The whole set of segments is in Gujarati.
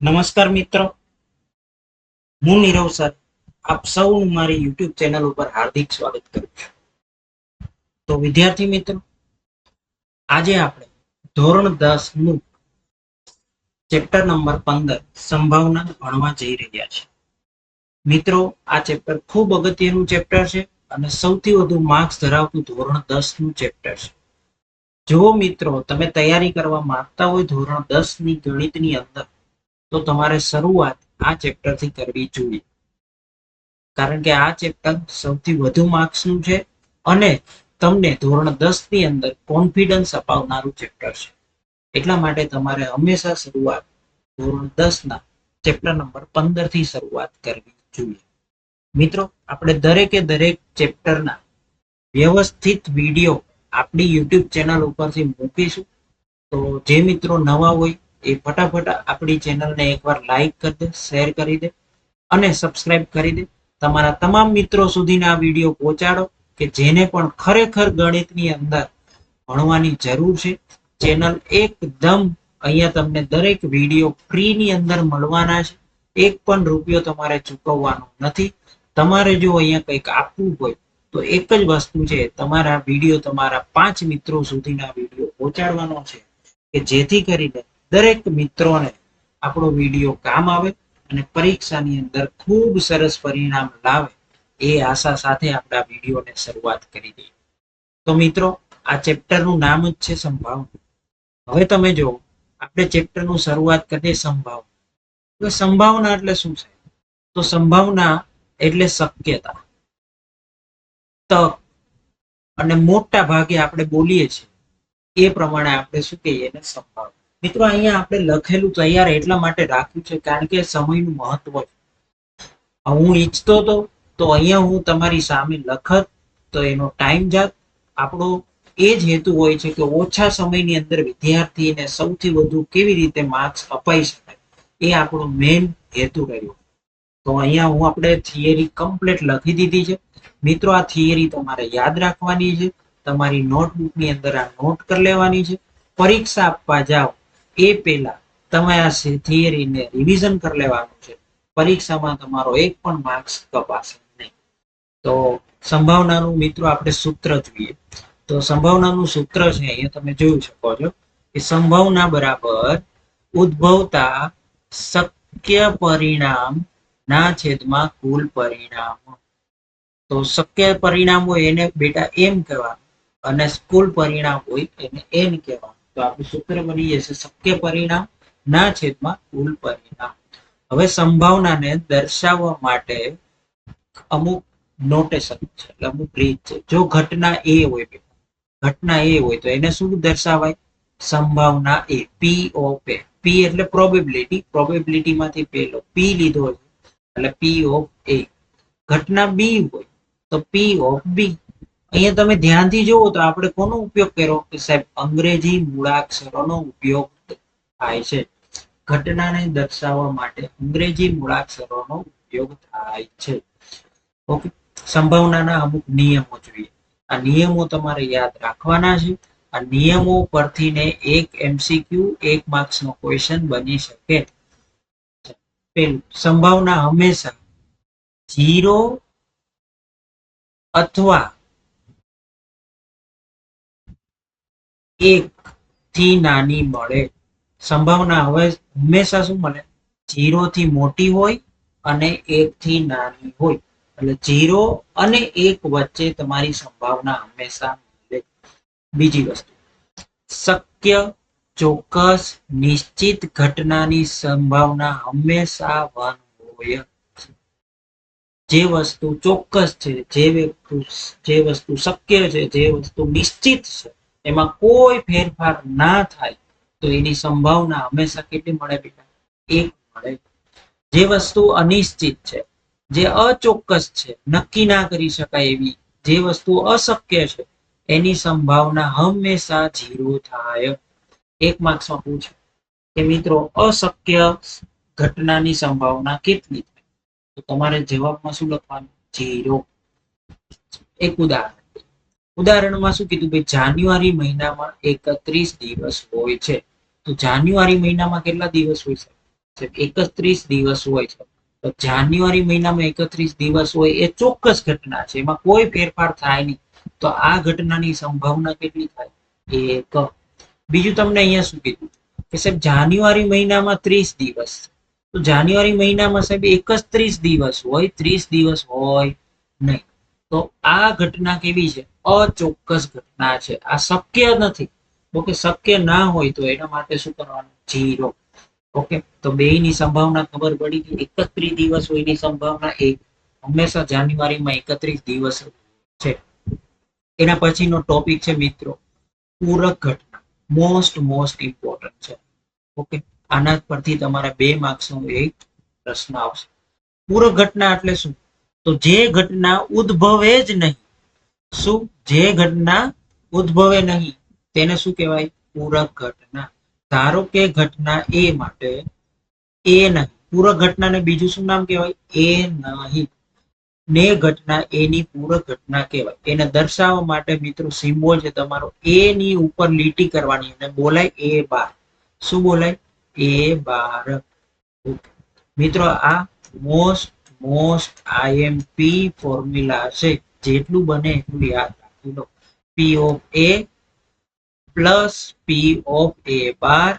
નમસ્કાર મિત્રો. હું નીરવ સર. આપ સૌનું મારી યુટ્યુબ ચેનલ ઉપર હાર્દિક સ્વાગત કરું છું. તો વિદ્યાર્થી મિત્રો, આજે આપણે ધોરણ દસનું ચેપ્ટર નંબર પંદર સંભાવના ભણવા જઈ રહ્યા છે મિત્રો, આ ચેપ્ટર ખૂબ અગત્યનું ચેપ્ટર છે અને સૌથી વધુ માર્ક્સ ધરાવતું ધોરણ દસનું ચેપ્ટર છે. જો મિત્રો, તમે તૈયારી કરવા માંગતા હોય ધોરણ દસની ગણિતની અંદર તો તમારે શરૂઆત આ ચેપ્ટરથી કરવી જોઈએ. કારણ કે આ ચેપ્ટર સૌથી વધુ માર્ક્સનું છે અને તમને ધોરણ દસની અંદર કોન્ફિડન્સ અપાવનારું ચેપ્ટર છે. એટલા માટે તમારે હંમેશા શરૂઆત ધોરણ દસ ના ચેપ્ટર નંબર પંદરથી શરૂઆત કરવી જોઈએ. મિત્રો, આપણે દરેકે દરેક ચેપ્ટરના વ્યવસ્થિત વીડિયો આપણી યુટ્યુબ ચેનલ ઉપરથી મૂકીશું. તો જે મિત્રો નવા હોય એ ફટાફટ આપણી ચેનલને એકવાર લાઈક કરી દે શેર કરી દે અને સબસ્ક્રાઇબ કરી દે. તમારા તમામ મિત્રો સુધીને આ વીડિયો પહોંચાડો કે જેને પણ ખરેખર ગણિતની અંદર ભણવાની જરૂર છે. ચેનલ એકદમ અહીંયા તમને દરેક વીડિયો ફ્રીની અંદર મળવાના છે. એક પણ રૂપિયો તમારે ચૂકવવાનો નથી. તમારે જો અહીંયા કંઈક આપવું હોય, તો એક જ વસ્તુ છે, તમારા વીડિયો તમારા પાંચ મિત્રો સુધીના વીડિયો પહોંચાડવાનો છે. કે જેથી કરીને દરેક મિત્રોને આપણો વીડિયો કામ આવે અને પરીક્ષાની અંદર ખૂબ સરસ પરિણામ લાવે એ આશા સાથે આપણા વિડીયોને શરૂઆત કરી દઈએ. તો મિત્રો, આ ચેપ્ટરનું નામ જ છે સંભાવના. હવે તમે જો આપણે ચેપ્ટરનું શરૂઆત કરીએ સંભાવના. તો સંભાવના એટલે શું છે? તો સંભાવના એટલે શક્યતા. તક. અને મોટા ભાગે આપણે બોલીએ છીએ એ પ્રમાણે આપણે શું કહીએ એને સંભાવના. મિત્રો, અહીંયા આપણે લખેલું તૈયાર એટલા માટે રાખ્યું છે કારણ કે સમયનું મહત્વ હું ઈચ્છતો હતો તો અહીંયા હું તમારી સામે લખત, તો એનો ટાઈમ જાત. આપણો એ જ હેતુ હોય છે કે ઓછા સમયની અંદર વિદ્યાર્થીને સૌથી વધુ કેવી રીતે માર્ક્સ અપાઈ શકાય. એ આપણો મેઇન હેતુ રહ્યો. તો અહીંયા હું આપણે થિયરી કમ્પ્લીટ લખી દીધી છે. મિત્રો, આ થિયરી તમારે યાદ રાખવાની છે. તમારી નોટબુકની અંદર આ નોટ કરી લેવાની છે. પરીક્ષા આપવા જાઓ. એ પહેલા તમે આ થિયરીને રિવિઝન કરી લેવાનું છે. પરીક્ષામાં તમારો એક પણ માર્ક્સ કપાશે નહીં. તો સંભાવનાનું મિત્રો આપણે સૂત્ર જોઈએ. તો સંભાવનાનું સૂત્ર છે, અહીંયા તમે જોઈ શકો છો કે સંભાવના બરાબર ઉદ્ભવતા શક્ય પરિણામ ના છેદમાં કુલ પરિણામ. તો શક્ય પરિણામ હોય એને બેટા એમ કહેવાનું અને કુલ પરિણામ હોય એને એન કહેવાનું. તો આપણું સૂત્ર બની જશે શક્ય પરિણામ, ના છેદમાં કુલ પરિણામ. હવે સંભાવનાને દર્શાવવા માટે અમુક નોટેશન છે અમુક રીત છે. જો ઘટના એ હોય ઘટના એ હોય તો એને શું દર્શાવાય? સંભાવના એ પી ઓફ એ પી એટલે પ્રોબેબિલિટી પ્રોબેબિલિટીમાંથી પેલો પી લીધો છે, એટલે પી ઓફ એ ઘટના બી હોય તો પી ઓફ બી અહીંયા તમે ધ્યાનથી જુઓ તો આપણે કોનો ઉપયોગ કર્યો? કે સાહેબ, અંગ્રેજી મૂળાક્ષરોનો ઉપયોગ થાય છે. ઘટનાને દર્શાવવા માટે અંગ્રેજી મૂળાક્ષરોનો ઉપયોગ થાય છે. ઓકે સંભાવનાના અમુક નિયમો જોઈએ. આ નિયમો તમારે યાદ રાખવાના છે. આ નિયમો પરથી ને એક એમસીક્યુ એક માર્ક્સ નો ક્વેશ્ચન બની શકે. પેલું સંભાવના હંમેશા જીરો અથવા એક થી નાની મળે. સંભાવના હવે હંમેશા શું મળે? જીરો થી મોટી હોય અને એક થી નાની હોય. એટલે જીરો અને એક વચ્ચે તમારી સંભાવના હંમેશા મળે. બીજી વસ્તુ. શક્ય, ચોક્કસ, નિશ્ચિત ઘટનાની સંભાવના હંમેશા વન હોય. જે વસ્તુ ચોક્કસ છે, જે વસ્તુ જે વસ્તુ શક્ય છે, જે વસ્તુ નિશ્ચિત છે એમાં કોઈ ફેરફાર ના થાય, તો એની સંભાવના હંમેશા કેટલી મળે બેટા? એક મળે. જે વસ્તુ અનિશ્ચિત છે, જે અચોક્કસ છે, નક્કી ના કરી શકાય એવી, જે વસ્તુ અશક્ય છે, એની સંભાવના હંમેશા ઝીરો થાય. એક માર્ક્સમાં પૂછે કે મિત્રો, અશક્ય ઘટનાની સંભાવના કેટલી થાય? તો તમારે જવાબમાં શું લખવાનું? જીરો એક ઉદાહરણ. ઉદાહરણમાં શું કીધું? ભાઈ, જાન્યુઆરી મહિનામાં એકત્રીસ દિવસ હોય છે. તો જાન્યુઆરી મહિનામાં કેટલા દિવસ હોય છે? એકત્રીસ દિવસ હોય છે. તો જાન્યુઆરી મહિનામાં એકત્રીસ દિવસ હોય એ ચોક્કસ ઘટના છે. એમાં કોઈ ફેરફાર થાય નહીં. તો આ ઘટનાની સંભાવના કેટલી થાય? એક. બીજું તમને અહીંયા શું કીધું? કે સાહેબ, જાન્યુઆરી મહિનામાં ત્રીસ દિવસ. તો જાન્યુઆરી મહિનામાં સાહેબ એકત્રીસ દિવસ હોય, ત્રીસ દિવસ હોય નહીં. તો આ ઘટના કેવી છે? અચોક્કસ ઘટના છે. આ શક્ય નથી. ઓકે, શક્ય ના હોય તો એના માટે શું કરવાનું? જીરો ઓકે, તો બે ની સંભાવના ખબર પડી કે એકત્રીસ દિવસ હોય એની સંભાવના એક હંમેશા જાન્યુઆરીમાં એકત્રીસ દિવસ છે. એના પછીનો ટોપિક છે મિત્રો, પૂરક ઘટના. મોસ્ટ મોસ્ટ ઇમ્પોર્ટન્ટ છે. ઓકે, આના પરથી તમારા બે માર્ક્સનો એક પ્રશ્ન આવશે. પૂરક ઘટના એટલે શું? તો જે ઘટના ઉદ્ભવે જ નહીં, શું? જે ઘટના ઉદ્ભવે નહીં, તેને શું કહેવાય? પૂરક ઘટના. ધારો કે ઘટના એ માટે એ નહીં. પૂરક ઘટનાને બીજું શું નામ કહેવાય? એ નહીં. ને ઘટના એની પૂરક ઘટના કહેવાય. એને દર્શાવવા માટે મિત્રો સિમ્બોલ છે તમારો. એ ની ઉપર લીટી કરવાની અને બોલાય એ બાર. શું બોલાય? એ બાર. મિત્રો, આ મોસ્ટ મોસ્ટ આઈએમપી ફોર્મ્યુલા છે. જેટલું બને એટલું યાદ લો P of A plus P of A bar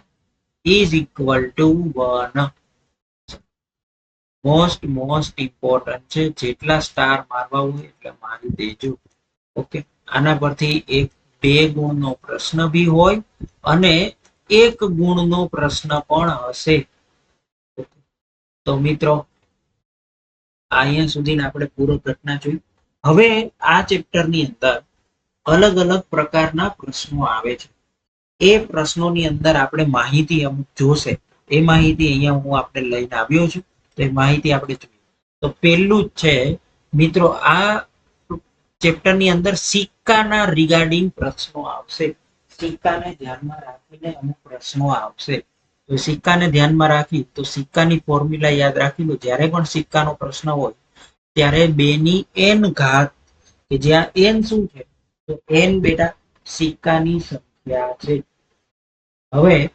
is equal to one most most important છે, જેટલા સ્ટાર મારવા હોય એટલે મારી દેજો. ઓકે આના પરથી એક, બે ગુણનો પ્રશ્ન બી હોય અને એક ગુણનો પ્રશ્ન પણ હશે. તો મિત્રો, અહીંયા સુધી આપણે પૂરો ઘટના જોઈ. હવે આ ચેપ્ટરની અંદર અલગ અલગ પ્રકારના પ્રશ્નો આવે છે. એ પ્રશ્નોની અંદર આપણે માહિતી અમુક જોશે. એ માહિતી અહીંયા હું આપણે લઈને આવ્યો છું. તો એ માહિતી આપણે જોઈએ. તો પહેલું જ છે, મિત્રો, આ ચેપ્ટરની અંદર સિક્કાના રિગાર્ડિંગ પ્રશ્નો આવશે. સિક્કાને ધ્યાનમાં રાખીને અમુક પ્રશ્નો આવશે. તો સિક્કાને ધ્યાનમાં રાખી, તો સિક્કાની ફોર્મ્યુલા યાદ રાખી લો. જ્યારે પણ સિક્કાનો પ્રશ્ન હોય, ત્યારે બેની એન ઘાત, કે જ્યાં એન શું છે? તો એન બેટા સિક્કાની સંખ્યા છે. હવે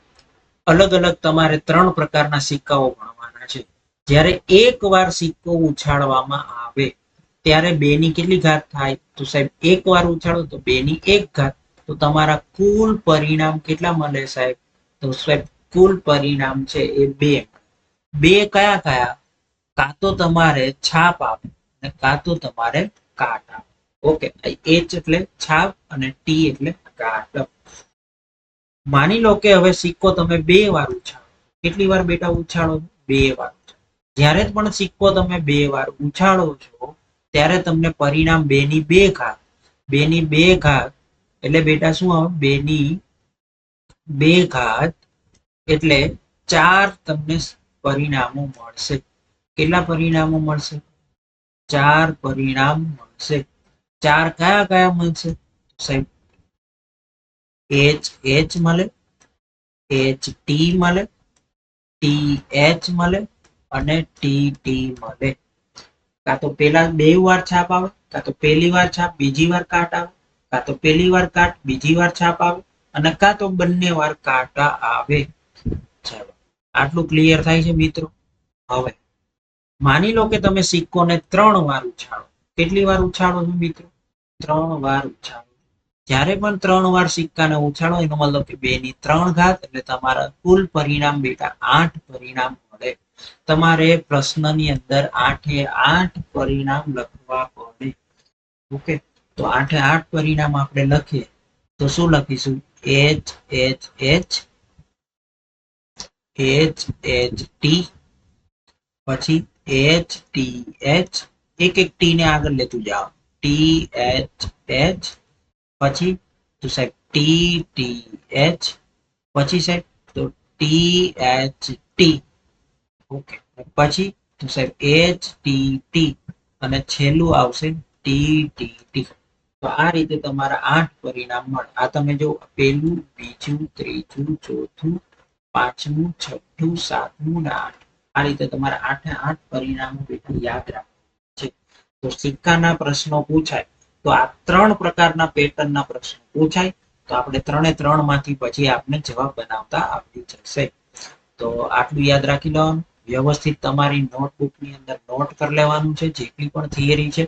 અલગ અલગ તમારે ત્રણ પ્રકારના સિક્કાઓ ભણવાના છે. જ્યારે એક વાર સિક્કો ઉછાળવામાં આવે, ત્યારે બે ની કેટલી ઘાત થાય? તો સાહેબ એક વાર ઉછાળો તો બે ની એક ઘાત. તો તમારા કુલ પરિણામ કેટલા મળે સાહેબ? તો સાહેબ, કુલ પરિણામ છે એ બે. બે કયા કયા? કાં તો તમારે છાપ આપે કાં તો તમારે કાટ આવે ઓકે એચ એટલે છાપ અને ટી એટલે કાટ માની લો કે હવે સિક્કો તમે બે વાર ઉછાળો. કેટલી વાર બેટા ઉછાળો? બે વાર જ્યારે પણ સિક્કો તમે બે વાર ઉછાળો છો, ત્યારે તમને પરિણામ બે ની બે ઘાત. બે ની બે ઘાત એટલે બેટા શું આવે? બે ની બે ઘાત એટલે ચાર તમને પરિણામો મળશે. કેટલા પરિણામો મળશે? ચાર પરિણામ મળશે. ચાર કયા કયા મળશે સાહેબ એચ એચ મળે એચ ટી મળે ટી એચ મળે અને ટી ટી મળે. કાં તો પેલા બે વાર છાપ આવે, કાં તો પહેલી વાર છાપ, બીજી વાર કાટ આવે, કાં તો પહેલી વાર કાટ, બીજી વાર છાપ આવે અને કાં તો બંને વાર કાંટા આવે. ચાલો, આટલું ક્લિયર થાય છે મિત્રો? હવે, માની લો કે તમે સિક્કોને ત્રણ વાર ઉછાળો. કેટલી વાર ઉછાળો છો મિત્રો? ત્રણ વાર ઉછાળો. જ્યારે પણ ત્રણ વાર સિક્કાને ઉછાળો, એનો મતલબ કે બે ની ત્રણ ઘાત, એટલે તમારા કુલ પરિણામ બેટા આઠ પરિણામ મળે. તમારે પ્રશ્નની અંદર આઠે આઠ પરિણામ લખવા પડે. ઓકે? તો આઠે આઠ પરિણામ આપણે લખીએ. તો શું લખીશું? H H H H H T પછી એચ ટી એચ એક એક ટી ને આગળ લેતું જાઓ. ટી એચ એચ પછી તો સાહેબ ટી પછી સાહેબ તો ટી એચ ટી ઓકે. પછી તો સાહેબ એચ ટી અને છેલ્લું આવશે ટી ટી તો આ રીતે તમારા આઠ પરિણામ મળે. આ તમે જો પહેલું, બીજું, ત્રીજું, ચોથું, પાંચમું, છઠ્ઠું, સાતમું ને આઠ. આ રીતે તમારા આઠે આઠ પરિણામો બેઠું યાદ રાખવું છે તો સિક્કાના પ્રશ્નો પૂછાય. તો આ ત્રણ પ્રકારના પેટર્નના પ્રશ્નો પૂછાય. તો આપણે ત્રણે ત્રણમાંથી પછી આપણે જવાબ બનાવતા આવડી જશે તો આટલું યાદ રાખી લેવાનું. વ્યવસ્થિત તમારી નોટબુકની અંદર નોટ કરી લેવાનું છે. જેટલી પણ થિયરી છે.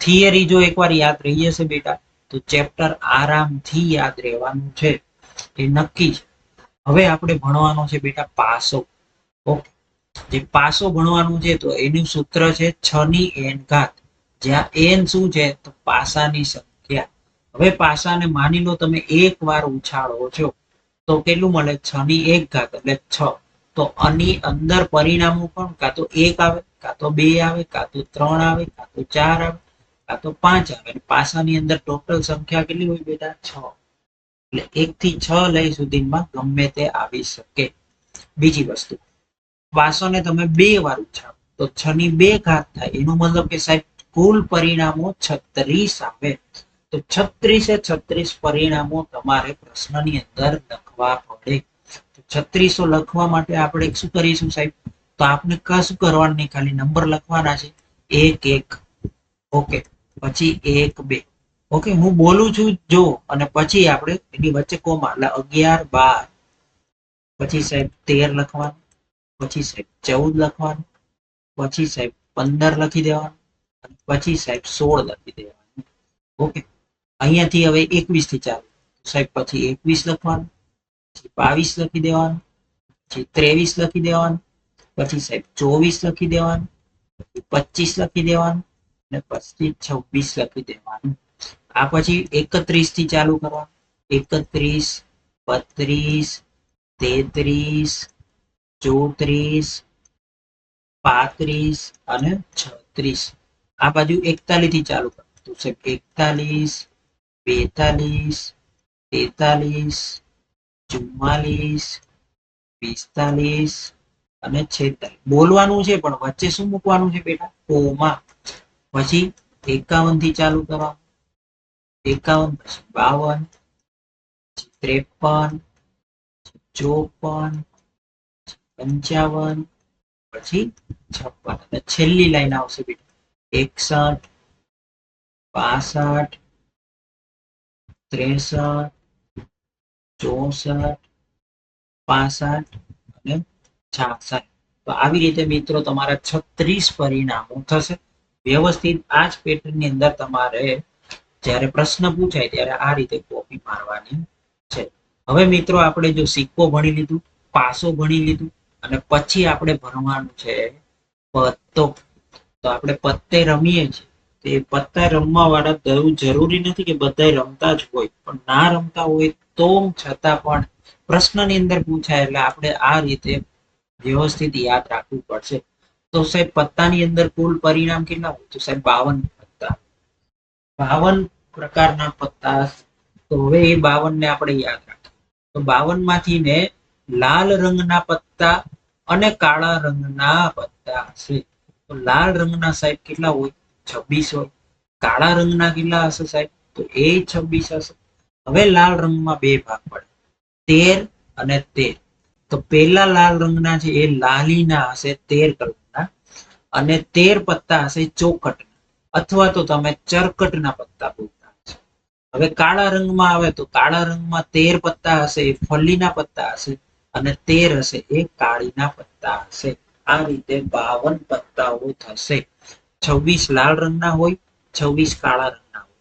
થિયરી જો એકવાર યાદ રહી જશે બેટા, તો ચેપ્ટર આરામથી યાદ રહેવાનું છે. એ નક્કી છે. હવે આપણે ભણવાનો છે બેટા પાસો. ઓકે. જે પાસો ભણવાનું છે તો એનું સૂત્ર છે છ ની એન ઘાત. જ્યાં એન શું છે? તો પાસાની સંખ્યા. હવે પાસાને માની લો તમે એક વાર ઉછાળો છો, તો કેટલું મળે? છ ની એક ઘાત, એટલે છ. તો આની અંદર પરિણામો પણ કાં તો એક આવે, કાં તો બે આવે, કાં તો ત્રણ આવે, કાં તો ચાર આવે, કાં તો પાંચ આવે. અને પાસાની અંદર ટોટલ સંખ્યા કેટલી હોય બેટા? છ. એટલે એક થી છ લઈ સુધીમાં ગમે તે આવી શકે. બીજી વસ્તુ. પાસોને તમે બે વાર ઉછાળો. તો છ ની બે ઘાત થાય. એનો મતલબ કે સાહેબ કુલ પરિણામો છત્રીસ આવે. તો છત્રીસે છત્રીસ પરિણામો તમારે પ્રશ્નની અંદર લખવા પડે. તો છત્રીસો લખવા માટે આપણે શું કરીશું સાહેબ? તો આપણે કશું કરવાનું નહીં ખાલી નંબર લખવાના છે. એક એક. ઓકે. પછી એક, બે. ઓકે, હું બોલું છું, જો. અને પછી આપણે એની વચ્ચે કોમા, એટલે અગિયાર, બાર. પછી સાહેબ તેર લખવાનું. પછી સાહેબ ચૌદ લખવાનું. પછી સાહેબ પંદર લખી દેવાનું. પછી સાહેબ સોળ લખી દેવાનું. ઓકે. અહીંયાથી હવે એકવીસથી ચાલુ. સાહેબ, પછી એકવીસ લખવાનું, પછી બાવીસ લખી દેવાનું, પછી ત્રેવીસ લખી દેવાનું, પછી સાહેબ ચોવીસ લખી દેવાનું, પછી પચીસ લખી દેવાનું અને પછી છવ્વીસ લખી દેવાનું. આ પછી એકત્રીસથી ચાલુ કરવાનું. એકત્રીસ, બત્રીસ, તેત્રીસ, ચોત્રીસ, પાંત્રીસ અને છત્રીસ. આ બાજુ એકતાલીસથી ચાલુ કરવાનું સાહેબ, એકતાલીસ, બેતાલીસ, તેતાલીસ, ચુમ્માલીસ, પિસ્તાલીસ અને છેતાલીસ. બોલવાનું છે, પણ વચ્ચે શું મૂકવાનું છે બેટા? કોમા પછી એકાવનથી ચાલુ કરવાનું એકાવન, પછી બાવન, ત્રેપન, ચોપન, પંચાવન, પછી છપ્પન. અને છેલ્લી લાઈન આવશે બેટા. એકસઠ, પાસઠ, ત્રેસઠ, ચોસઠ, પાસઠ અને છાસઠ. તો આવી રીતે મિત્રો તમારા છત્રીસ પરિણામો થશે. વ્યવસ્થિત આ જ પેટર્નની અંદર તમારે જ્યારે પ્રશ્ન પૂછાય ત્યારે આ રીતે કોપી મારવાની છે. હવે મિત્રો આપણે જો સિક્કો ભણી લીધું, પાસો ભણી લીધું અને પછી આપણે ભણવાનું છે પત્તો. તો આપણે પત્તે રમીએ છીએ. તે પત્તા રમવા વાળા જરૂર નથી કે બધા રમતા જ હોય. પણ ના રમતા હોય તો છતાં પણ પ્રશ્નની અંદર પૂછાય એટલે આપણે આ રીતે વ્યવસ્થિત યાદ રાખવું પડશે. તો સાહેબ, પત્તાની અંદર કુલ પરિણામ કેટલા હોય? તો સાહેબ, બાવન પત્તા. બાવન પ્રકારના પત્તા. તો હવે એ બાવન ને આપણે યાદ રાખીએ. તો બાવનમાંથી ને લાલ રંગના પત્તા અને કાળા રંગના પત્તા હશે તો લાલ રંગના સાહેબ કેટલા હોય? છવ્વીસ હોય. કાળા રંગના કેટલા હશે સાહેબ? તો એ છવ્વીસ હશે. હવે લાલ રંગમાં બે ભાગ પડે. તેર અને તેર. તો પેલા લાલ રંગના છે એ લાલીના હશે તેર કલરના અને તેર પત્તા હશે ચોકટ અથવા તો તમે ચરકટના પત્તા બોલતા હવે કાળા રંગમાં આવે તો કાળા રંગમાં તેર પત્તા હશે એ ફલ્લીના પત્તા હશે. અને તેર હશે એ કાળીના પત્તા હશે. આ રીતે બાવન પત્તાઓ થશે. છવ્વીસ લાલ રંગના હોય, છવ્વીસ કાળા રંગના હોય.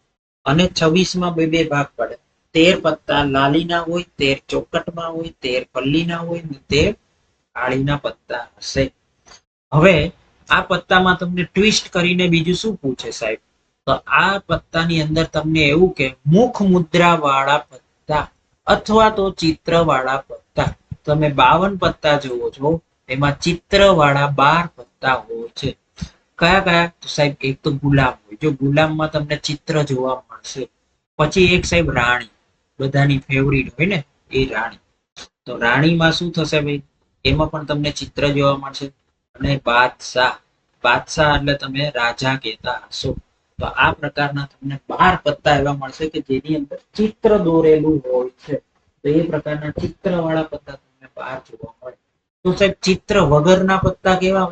અને છવ્વીસમાં બે બે ભાગ પડે. તેર પત્તા લાલીના હોય, તેર ચોકટમાં હોય, તેર પલ્લીના હોય ને તેર કાળીના પત્તા હશે. હવે આ પત્તામાં તમને ટ્વિસ્ટ કરીને બીજું શું પૂછે સાહેબ? તો આ પત્તાની અંદર તમને એવું કે મુખ મુદ્રા વાળા પત્તા અથવા તો ચિત્ર વાળા પત્તા. તમે બાવન પત્તા જુઓ છો એમાં ચિત્ર વાળા બાર પત્તા હોય છે. કયા કયા? તો સાહેબ, એક તો ગુલામ હોય. જો ગુલામમાં તમને ચિત્ર જોવા મળશે. પછી એક સાહેબ રાણી. બધાની ફેવરિટ હોય ને, એ રાણી. તો રાણીમાં શું થશે ભાઈ? એમાં પણ તમને ચિત્ર જોવા મળશે. અને બાદશાહ. બાદશાહ એટલે તમે રાજા કહેતા હશો. તો આ પ્રકારના તમને બાર પત્તા એવા મળશે કે જેની અંદર ચિત્ર દોરેલું હોય છે. તો એ પ્રકારના ચિત્ર વાળા પત્તા તમને બહાર જોવા મળે. તો સાહેબ ચિત્ર વગરના પત્તા કેવા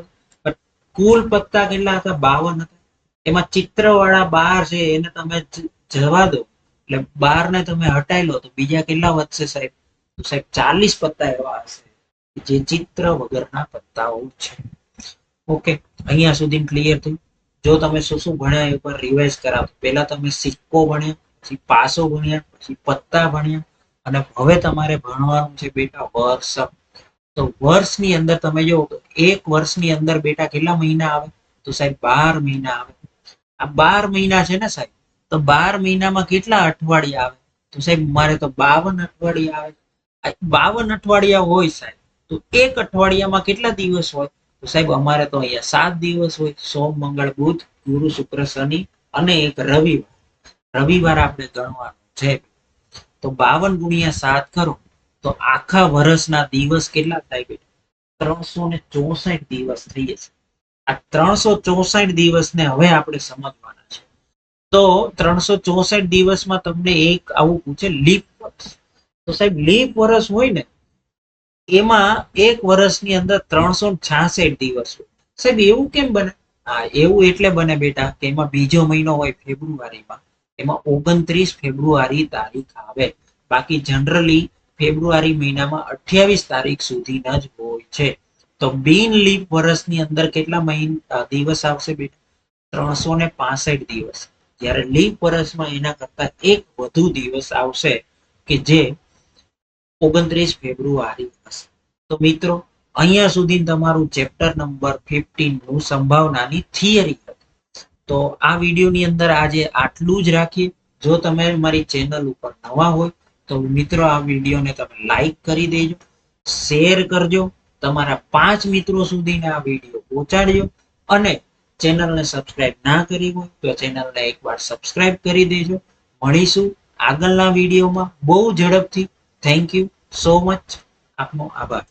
કુલ પત્તા કેટલા હતા? બાવન હતા. એમાં ચિત્ર વાળા બાર છે, એને તમે જવા દો. એટલે બાર ને તમે હટાઈ લો, તો બીજા કેટલા વધશે સાહેબ? તો સાહેબ ચાલીસ પત્તા એવા હશે, જે ચિત્ર વગરના પત્તાઓ છે. ઓકે, અહીંયા સુધી ક્લિયર થયું. જો તમે શું શું ભણ્યા, એ પર રિવાઇઝ કરાવો. પહેલા તમે સિક્કો ભણ્યા, પછી પાસો ભણ્યા, પછી પત્તા ભણ્યા. અને હવે તમારે ભણવાનું છે બેટા વર્ષ તો વર્ષની અંદર તમે જો એક વર્ષની અંદર બેટા કેટલા મહિના આવે? તો સાહેબ બાર મહિના આવે. આ બાર મહિના છે ને સાહેબ, તો બાર મહિનામાં કેટલા અઠવાડિયા આવે? તો સાહેબ મારે તો બાવન અઠવાડિયા આવે. બાવન અઠવાડિયા હોય સાહેબ, તો એક અઠવાડિયામાં કેટલા દિવસ હોય? તો સાહેબ અમારે તો અહીંયા સાત દિવસ હોય, સોમ, મંગળ, બુધ, ગુરુ, શુક્ર, શનિ અને એક રવિવાર. રવિવાર આપણે ગણવાનું છે. તો બાવન ગુણ્યા સાત કરો. તો આખા વર્ષના દિવસ કેટલા થાય બેટા? ત્રણસો ને ચોસઠ દિવસ થઈ જશે. આ ત્રણસો ચોસઠ દિવસને હવે આપણે સમજવાના છે. તો ત્રણસો ચોસઠ દિવસમાં તમને એક આવું પૂછે, લીપ વર્ષ. તો સાહેબ, લીપ વર્ષ હોય ને, એમાં એક વર્ષની અંદર ત્રણસો છાસઠ દિવસ હોય. સાહેબ, એવું કેમ બને? હા, એવું એટલે બને બેટા કે એમાં બીજો મહિનો હોય ફેબ્રુઆરીમાં. એમાં ઓગણત્રીસ ફેબ્રુઆરી તારીખ આવે. બાકી જનરલી ફેબ્રુઆરી મહિનામાં અઠ્યાવીસ તારીખ સુધીના જ હોય છે. તો બિન લીપ વર્ષની અંદર કેટલા મહિના દિવસ આવશે બેટા? ત્રણસો ને પાસઠ દિવસ. જ્યારે લીપ વર્ષમાં એના કરતા એક વધુ દિવસ આવશે કે જે ઓગણત્રીસ ફેબ્રુઆરી હશે. તો મિત્રો, અહીંયા સુધી તમારું ચેપ્ટર નંબર ફિફ્ટીનનું સંભાવનાની થિયરી હતી. તો આ વિડીયોની અંદર આજે આટલું જ રાખીએ. જો તમે મારી ચેનલ ઉપર નવા હોય તો મિત્રો, આ વિડીયોને તમે લાઈક કરી દેજો શેર કરજો, તમારા પાંચ મિત્રો સુધીને આ વીડિયો પહોંચાડજો અને ચેનલને સબસ્ક્રાઇબ ના કરી હોય તો ચેનલને એકવાર સબસ્ક્રાઇબ કરી દેજો. મળીશું આગળના વિડીયોમાં બહુ ઝડપથી. થેન્ક યુ સો મચ આપનો આભાર.